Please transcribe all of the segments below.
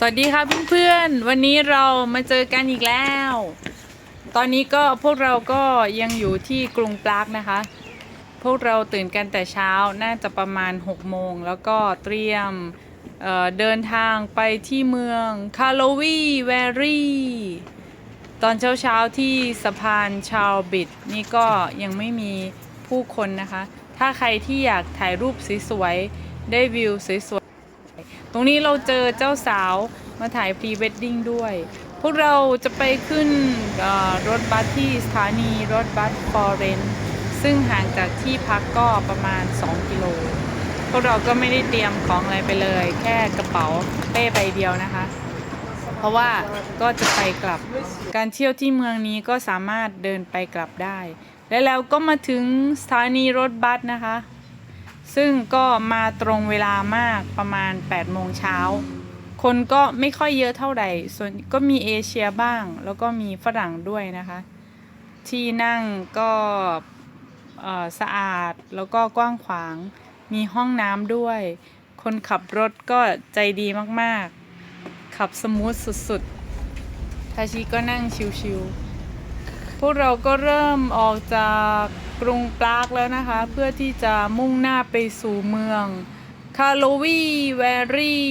สวัสดีค่ะเพื่อนๆ วันนี้เรามาเจอกันอีกแล้ว ตอนนี้ก็พวกเราก็ยังอยู่ที่กรุงปรากนะคะ พวกเราตื่นกันแต่เช้าน่าจะประมาณ 6 โมง แล้วก็เตรียมเเดินทางไปที่เมืองคาโลวีแวรี่ตอนเช้าๆที่สะพานชาวบิดนี่ก็ยังไม่มีผู้คนนะคะ ถ้าใครที่อยากถ่ายรูปสวยๆได้วิวสวยๆ ตรงนี้เราเจอเจ้าสาวมาถ่ายพรีเวดดิ้งด้วย พวกเราจะไปขึ้นรถบัสที่สถานีรถบัสฟอร์เรนซึ่งห่างจากที่พักก็ประมาณ 2 กิโล พวกเราก็ไม่ได้เตรียมของอะไรไปเลย แค่กระเป๋าเป้ใบเดียวนะคะ เพราะว่าก็จะไปกลับ การเที่ยวที่เมืองนี้ก็สามารถเดินไปกลับได้ และแล้วก็มาถึงสถานีรถบัสนะคะ ซึ่งก็มาตรงเวลามากประมาณ8โมงเช้า คนก็ไม่ค่อยเยอะเท่าไหร่ ส่วนก็มีเอเชียบ้าง แล้วก็มีฝรั่งด้วยนะคะ ที่นั่งก็สะอาดแล้วก็กว้างขวาง มีห้องน้ำด้วย คนขับรถก็ใจดีมากๆ ขับสมูทสุดๆ ทาชิก็นั่งชิวๆพวกเราก็เริ่มออกจาก กรุงปรากแล้วนะคะ เพื่อที่จะมุ่งหน้าไปสู่เมืองคาโลวีแวรี่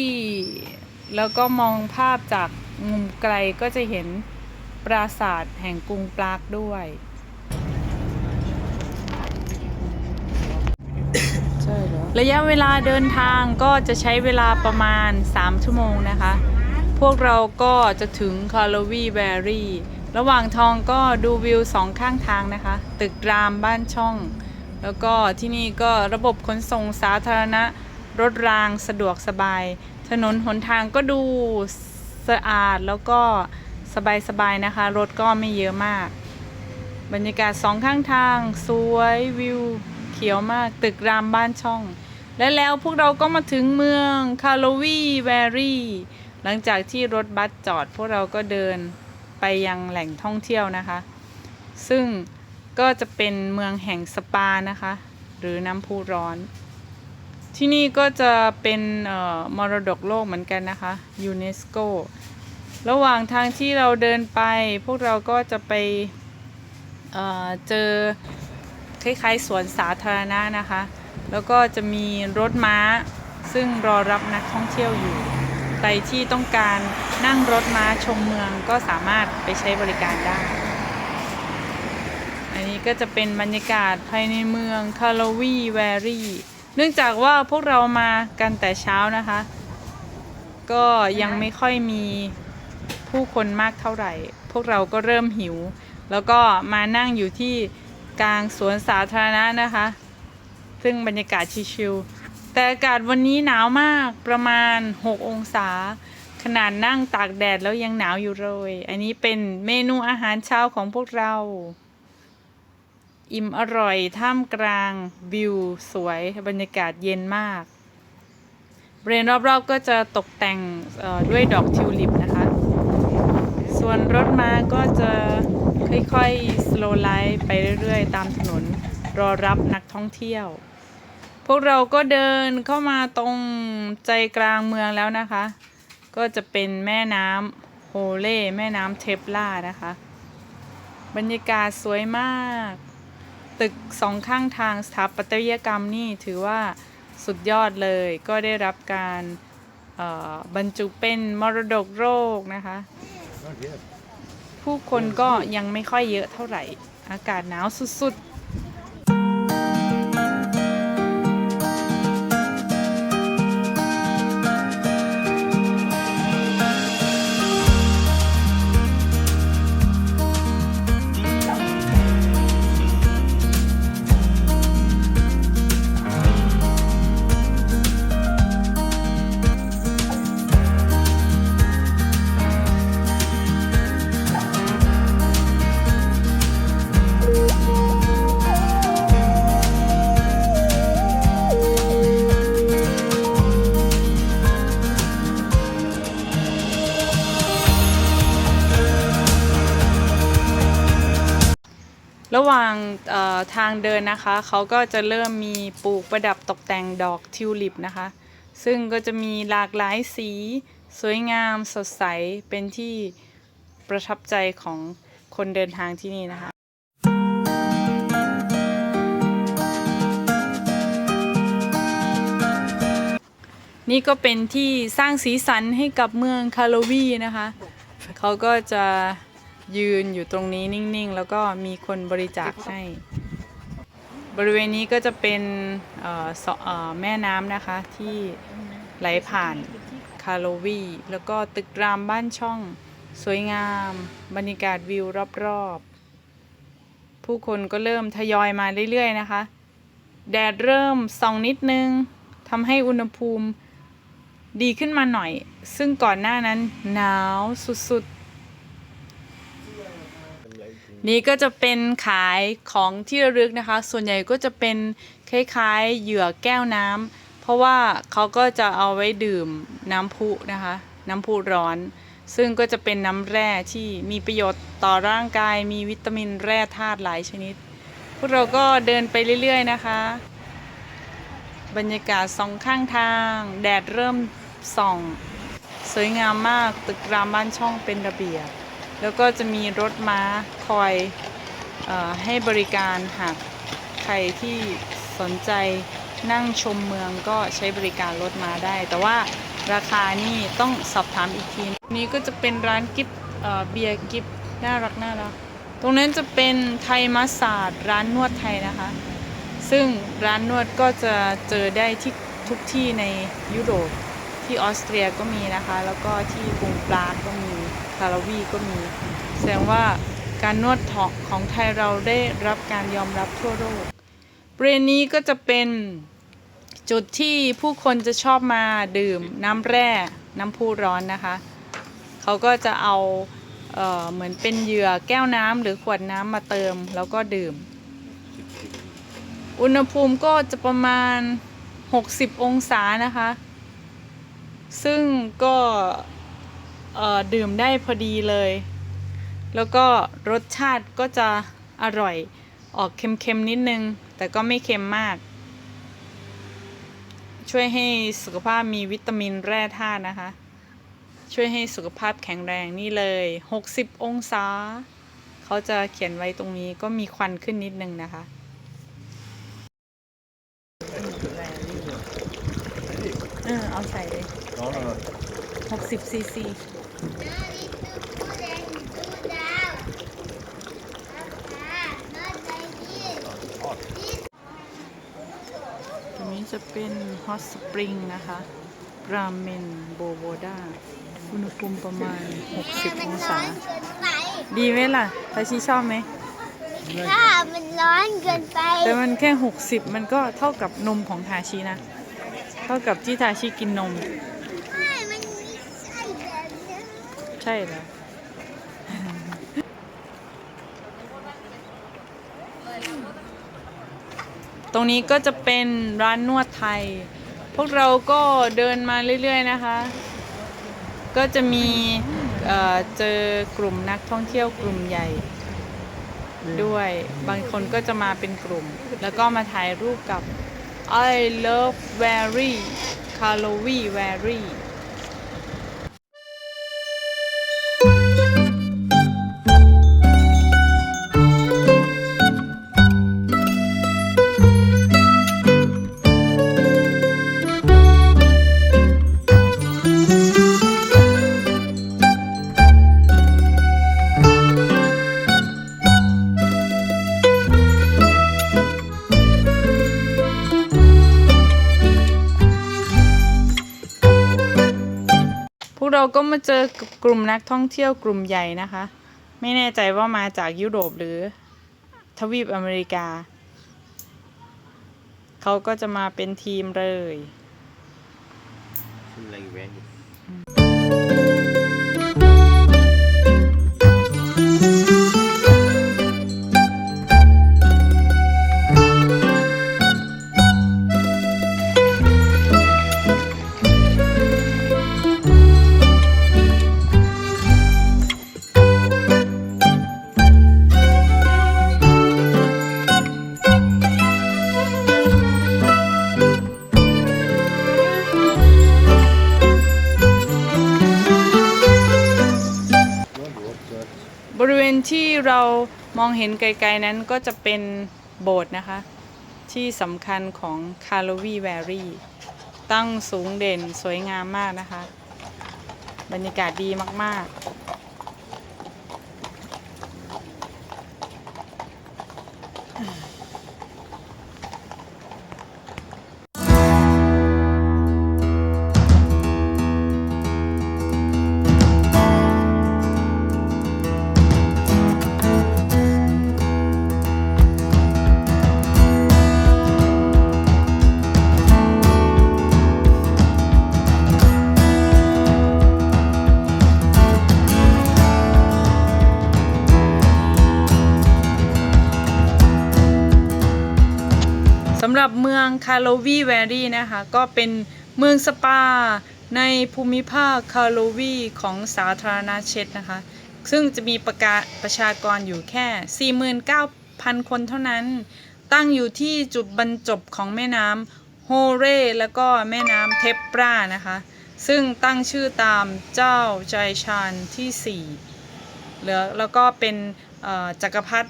แล้วก็มองภาพจากมุมไกลก็จะเห็นปราสาทแห่งกรุงปรากด้วยระยะเวลาเดินทางก็จะใช้เวลาประมาณ 3 ชั่วโมงนะคะ พวกเราก็จะถึงคาร์ลวีแบรี่ ระหว่างทางก็ดูวิวสองข้างทางนะคะ ตึกรามบ้านช่อง แล้วก็ที่นี่ก็ระบบขนส่งสาธารณะ รถรางสะดวกสบาย ถนนหนทางก็ดูสะอาดแล้วก็สบายๆนะคะ รถก็ไม่เยอะมาก บรรยากาศสองข้างทาง สวยวิวเขียวมากตึกรามบ้านช่อง และแล้วพวกเราก็มาถึงเมืองคาโลวีแวรี่ หลังจากที่รถบัสจอดพวกเราก็เดิน ไปยังแหล่งท่องเที่ยวนะคะ ซึ่งก็จะเป็นเมืองแห่งสปานะคะ หรือน้ำพุร้อน ที่นี่ก็จะเป็นมรดกโลกเหมือนกันนะคะยูเนสโกระหว่างทางที่เราเดินไป พวกเราก็จะไปเเจอคล้ายๆสวนสาธารณะนะคะ แล้วก็จะมีรถม้าซึ่งรอรับนักท่องเที่ยวอยู่ ใครที่ต้องการนั่งรถม้าชมเมืองก็สามารถไปใช้บริการได้ อันนี้ก็จะเป็นบรรยากาศภายในเมืองคาร์ลวีแวรี่ เนื่องจากว่าพวกเรามากันแต่เช้านะคะ ก็ยังไม่ค่อยมีผู้คนมากเท่าไหร่ พวกเราก็เริ่มหิว แล้วก็มานั่งอยู่ที่กลางสวนสาธารณะนะคะ ซึ่งบรรยากาศชิลๆ แต่อากาศวันนี้หนาวมากประมาณ 6 องศา ขนาดนั่งตากแดดแล้วยังหนาวอยู่เลย อันนี้เป็นเมนูอาหารเช้าของพวกเรา อิ่มอร่อยท่ามกลางวิวสวยบรรยากาศเย็นมากบริเวณรอบๆก็จะตกแต่งด้วยดอกทิวลิปนะคะ ส่วนรถมาก็จะค่อยๆ สโลไลด์ไปเรื่อยๆ ตามถนนรอรับนักท่องเที่ยว พวกเราก็เดินเข้ามาตรงใจกลางเมืองแล้วนะคะ ก็จะเป็นแม่น้ำโฮเล่แม่น้ำเทปล่านะคะ บรรยากาศสวยมาก ตึกสองข้างทางสถาปัตยกรรมนี่ถือว่าสุดยอดเลยก็ได้รับการบรรจุเป็นมรดกโลกนะคะ ผู้คนก็ยังไม่ค่อยเยอะเท่าไหร่ อากาศหนาวสุดๆ หว่างทางเดินนะคะ เขาก็จะเริ่มมีปลูกประดับตกแต่งดอกทิวลิปนะคะ ซึ่งก็จะมีหลากหลายสี สวยงามสดใสเป็นที่ประทับใจของคนเดินทางที่นี่นะคะนี่ก็เป็นที่สร้างสีสันให้กับเมืองคาโลวีนะคะ เขาก็จะ ยืนอยู่ตรงนี้นิ่งๆ แล้วก็มีคนบริจาคให้ บริเวณนี้ก็จะเป็นแม่น้ำนะคะที่ไหลผ่านคาโลวี แล้วก็ตึกรามบ้านช่อง สวยงาม บรรยากาศวิวรอบๆ ผู้คนก็เริ่มทยอยมาเรื่อยๆนะคะ แดดเริ่มส่องนิดนึงทำให้อุณหภูมิดีขึ้นมาหน่อย ซึ่งก่อนหน้านั้นหนาวสุดๆ นี่ก็จะเป็นขายของที่ระลึกนะคะ ส่วนใหญ่ก็จะเป็นคล้ายๆเหยื่อแก้วน้ำเพราะว่าเขาก็จะเอาไว้ดื่มน้ำพุนะคะ น้ำพุร้อน ซึ่งก็จะเป็นน้ำแร่ที่มีประโยชน์ต่อร่างกาย มีวิตามินแร่ธาตุหลายชนิด พวกเราก็เดินไปเรื่อยๆนะคะ บรรยากาศสองข้างทาง แดดเริ่มส่อง สวยงามมากตึกรามบ้านช่องเป็นระเบียบ แล้วก็จะมีรถม้าคอยอให้บริการหากใครที่สนใจนั่งชมเมืองก็ใช้บริการรถม้าได้ แต่ว่าราคานี่ต้องสอบถามอีกที นี้ก็จะเป็นร้านกิฟต์เบียร์กิฟต์น่ารักน่ารัก ตรงนั้นจะเป็นไทยมัสซาดร้านนวดไทยนะคะ ซึ่งร้านนวดก็จะเจอได้ที่ทุกที่ในยุโรป ที่ออสเตรียก็มีนะคะ แล้วก็ที่กรุงปรากก็มีคาราวีก็มี แสดงว่าการนวดของของไทยเราได้รับการยอมรับทั่วโลกบริเวณนี้ก็จะเป็นจุดที่ผู้คนจะชอบมาดื่มน้ำแร่น้ำพุร้อนนะคะ เขาก็จะเอาเออเหมือนเป็นเหยื่อแก้วน้ำหรือขวดน้ำมาเติมแล้วก็ดื่ม อุณหภูมิก็จะประมาณ 60 องศานะคะ ซึ่งก็ดื่มได้พอดีเลย แล้วก็รสชาติก็จะอร่อยออกเค็มๆนิดนึง แต่ก็ไม่เค็มมาก ช่วยให้สุขภาพมีวิตามินแร่ธาตุนะคะ ช่วยให้สุขภาพแข็งแรงนี่เลย 60 องศา เขาจะเขียนไว้ตรงนี้ก็มีควันขึ้นนิดนึงนะคะเออเอาใส่เลย No, no, no. 60ซีซีตรงนี้จะเป็นฮอตสปริงนะคะราเมนโบโบดาอุณหภูมิประมาณ 60 องศา ดีไหมล่ะทาชิชอบไหมถ้ามันร้อนเกินไป แต่มันแค่ 60 มันก็เท่ากับนมของทาชินะ เท่ากับที่ทาชิกินนมไม่มันมีไส้แบบนี้ ใช่แล้วตรงนี้ก็จะเป็นร้านนวดไทย พวกเราก็เดินมาเรื่อยๆนะคะ ก็จะมีเเจอกลุ่มนักท่องเที่ยวกลุ่มใหญ่ ด้วยบางคนก็จะมาเป็นกลุ่ม แล้วก็มาถ่ายรูปกับ I love very c a l o v i very วกเราก็มาเจอกับกลุ่มนักท่องเที่ยวกลุ่มใหญ่นะคะ ไม่แน่ใจว่ามาจากยุโรปหรือทวีปอเมริกา เขาก็จะมาเป็นทีมเลย like Randy. เที่เรามองเห็นไกลๆนั้นก็จะเป็นโบสถ์นะคะ ที่สำคัญของคาร์ลวีแวรีตั้งสูงเด่นสวยงามมากนะคะ บรรยากาศดีมากๆ หรับเมืองคาร์โลวีแวรี่นะคะก็เป็นเมืองสปาในภูมิภาคคาร์โลวีของสาธารณรัฐเช็กนะคะ ซึ่งจะมีประกาประชากรอยู่แค่ 49,000 คนเท่านั้น ตั้งอยู่ที่จุดบรรจบของแม่น้ำโฮเรแล้วก็แม่น้ำเทปรานะคะ ซึ่งตั้งชื่อตามเจ้าใจชานที่4เหลือแล้วก็เป็นจักรพรรดิ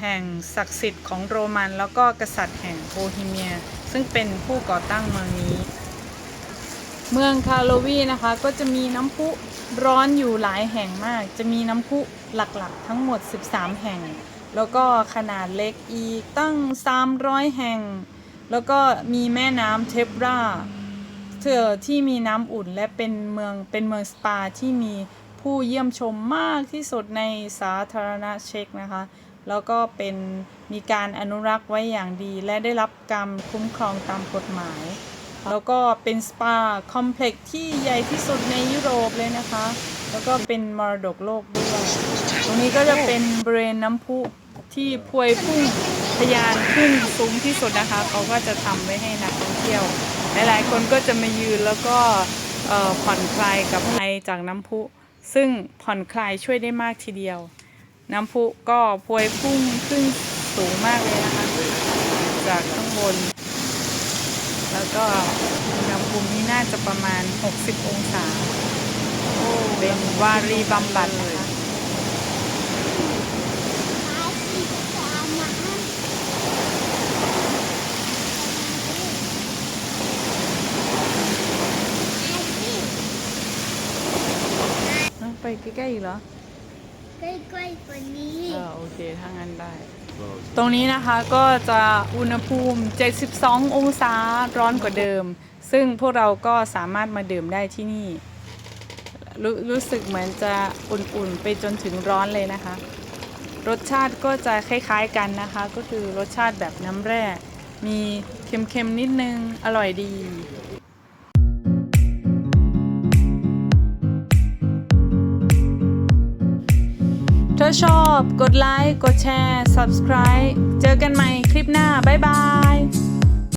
แห่งศักดิ์สิทธิ์ของโรมันแล้วก็กษัตริย์แห่งโบฮีเมีย ซึ่งเป็นผู้ก่อตั้งเมืองนี้ เมืองคาโลวีนะคะก็จะมีน้ำพุร้อนอยู่หลายแห่งมาก จะมีน้ำพุหลักๆ ทั้งหมด 13 แห่ง แล้วก็ขนาดเล็กอีกตั้ง 300 แห่ง แล้วก็มีแม่น้ำเทปราเธอที่มีน้ำอุ่นและเป็นเมืองเป็นเมืองสปาที่มีผู้เยี่ยมชมมากที่สุดในสาธารณเช็กนะคะ แล้วก็เป็นมีการอนุรักษ์ไว้อย่างดี และได้รับการคุ้มครองตามกฎหมาย แล้วก็เป็นสปาคอมเพล็กซ์ที่ใหญ่ที่สุดในยุโรปเลยนะคะ แล้วก็เป็นมรดกโลกด้วย ตรงนี้ก็จะเป็นบริเวณน้ำพุที่พวยพุ่งทะยานขึ้นสูงที่สุดนะคะ เขาก็จะทำไว้ให้นักท่องเที่ยว หลายๆ คนก็จะมายืนแล้วก็ผ่อนคลายกับไอจากน้ำพุ ซึ่งผ่อนคลายช่วยได้มากทีเดียว น้ำพุก็พวยพุ่งขึ้นสูงมากเลยนะคะ จากข้างบน แล้วก็อุณหภูมินี่น่าจะประมาณ 60 องศา เป็นวารีบำบัดนะคะหาสีตามมาเอ้าไปใกล้ๆอีกเหรอ ใกล้ๆกว่านี้เออโอเคถ้างั้นได้ ตรงนี้นะคะก็จะอุณหภูมิ 72 องศาร้อนกว่าเดิม ซึ่งพวกเราก็สามารถมาดื่มได้ที่นี่รรู้สึกเหมือนจะอุ่นๆ ไปจนถึงร้อนเลยนะคะ รสชาติก็จะคล้ายๆกันนะคะ ก็คือรสชาติแบบน้ำแร่ มีเค็มๆ นิดนึง อร่อยดี ถ้าชอบ กดไลค์ กดแชร์ subscribe เจอกันใหม่คลิปหน้า บ๊ายบาย